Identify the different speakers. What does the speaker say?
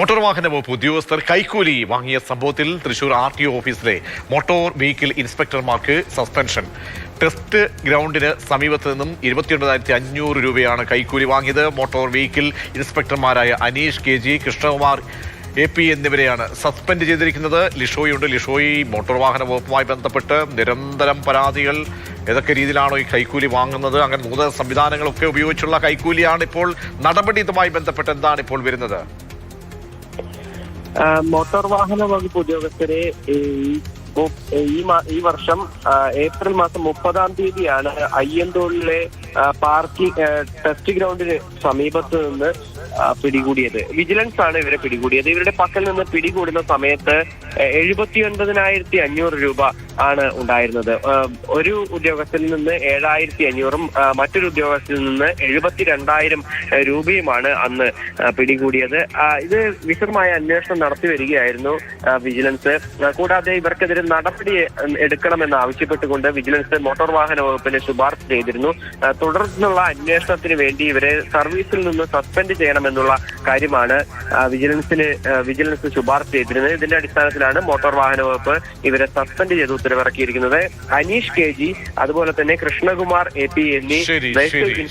Speaker 1: Motor വാഹന വകുപ്പ് ഉദ്യോഗസ്ഥർ കൈക്കൂലി വാങ്ങിയ സംഭവത്തിൽ തൃശൂർ ആർ ടി ഒ ഓഫീസിലെ മോട്ടോർ വെഹിക്കിൾ ഇൻസ്പെക്ടർമാർക്ക് സസ്പെൻഷൻ. ടെസ്റ്റ് ഗ്രൗണ്ടിന് സമീപത്ത് നിന്നും ഇരുപത്തിയൊൻപതായിരത്തി അഞ്ഞൂറ് രൂപയാണ് കൈക്കൂലി വാങ്ങിയത്. Motor vehicle ഇൻസ്പെക്ടർമാരായ Aneesh K G Krishnakumar A P എന്നിവരെയാണ് സസ്പെൻഡ് ചെയ്തിരിക്കുന്നത്. ലിഷോയുണ്ട്. ലിഷോയി മോട്ടോർ വാഹന വകുപ്പുമായി ബന്ധപ്പെട്ട് നിരന്തരം പരാതികൾ. ഏതൊക്കെ രീതിയിലാണോ ഈ കൈക്കൂലി വാങ്ങുന്നത്? അങ്ങനെ നൂതന സംവിധാനങ്ങളൊക്കെ ഉപയോഗിച്ചുള്ള കൈക്കൂലിയാണ് ഇപ്പോൾ നടപടി ഇതുമായി ബന്ധപ്പെട്ട് എന്താണ് ഇപ്പോൾ വരുന്നത്?
Speaker 2: മോട്ടോർ വാഹന വകുപ്പ് ഉദ്യോഗസ്ഥരെ ഈ ഈ വർഷം ഏപ്രിൽ മാസം മുപ്പതാം തീയതിയാണ് അയ്യന്തോളിലെ പാർക്കിംഗ് ടെസ്റ്റ് ഗ്രൗണ്ടിന് സമീപത്ത് നിന്ന് പിടികൂടിയത്. വിജിലൻസ് ആണ് ഇവരെ പിടികൂടിയത്. ഇവരുടെ പക്കൽ നിന്ന് പിടികൂടുന്ന സമയത്ത് എഴുപത്തി ഒൻപതിനായിരത്തി അഞ്ഞൂറ് രൂപ ആണ് ഉണ്ടായിരുന്നത്. ഒരു ഉദ്യോഗസ്ഥനിൽ നിന്ന് ഏഴായിരത്തി അഞ്ഞൂറും മറ്റൊരു ഉദ്യോഗസ്ഥനിൽ നിന്ന് എഴുപത്തി രണ്ടായിരം രൂപയുമാണ് അന്ന് പിടികൂടിയത്. ഇത് വിശദമായ അന്വേഷണം നടത്തി വരികയായിരുന്നു വിജിലൻസ്. കൂടാതെ ഇവർക്കെതിരെ നടപടി എടുക്കണമെന്ന് ആവശ്യപ്പെട്ടുകൊണ്ട് വിജിലൻസ് മോട്ടോർ വാഹന വകുപ്പിന് ശുപാർശ ചെയ്തിരുന്നു. തുടർന്നുള്ള അന്വേഷണത്തിന് വേണ്ടി ഇവരെ സർവീസിൽ നിന്ന് സസ്പെൻഡ് ചെയ്യണമെന്നുള്ള കാര്യമാണ്. വിജിലൻസിന് വിജിലൻസ് ശുപാർശ ചെയ്തിരുന്നത്. ഇതിന്റെ അടിസ്ഥാനത്തിലാണ് മോട്ടോർ വാഹന വകുപ്പ് ഇവരെ സസ്പെൻഡ് ചെയ്ത് ഉത്തരവിറക്കിയിരിക്കുന്നത്. അനീഷ് കെ ജി അതുപോലെ തന്നെ കൃഷ്ണകുമാർ എ പി എന്നീ.